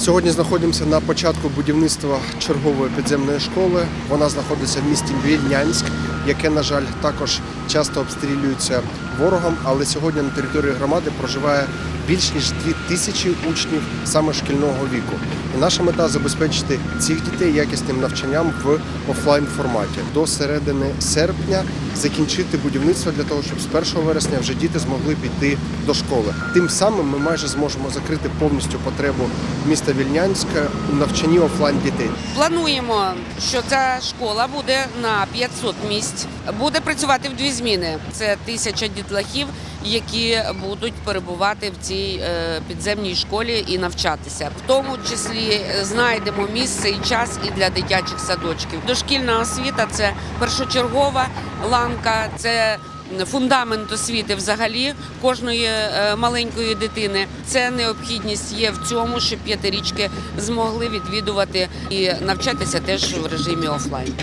Сьогодні знаходимося на початку будівництва чергової підземної школи. Вона знаходиться в місті Вільнянськ, яке, на жаль, також часто обстрілюється ворогом. Але сьогодні на території громади проживає більш ніж дві тисячі учнів саме шкільного віку. І наша мета забезпечити цих дітей якісним навчанням в офлайн форматі до середини серпня закінчити будівництво для того, щоб з 1 вересня вже діти змогли піти до школи. Тим самим ми майже зможемо закрити повністю потребу міста Вільнянська у навчанні офлайн дітей. Плануємо, що ця школа буде на 500 місць, буде працювати в дві зміни. Це тисяча дітлахів, які будуть перебувати в цій е, підземній школі і навчатися. В тому числі е, знайдемо місце і час і для дитячих садочків. Дошкільна освіта це першочергова ланка. Це Фундамент освіти взагалі кожної е, маленької дитини. Це необхідність є в цьому, щоб п'ятирічки змогли відвідувати і навчатися теж в режимі офлайн.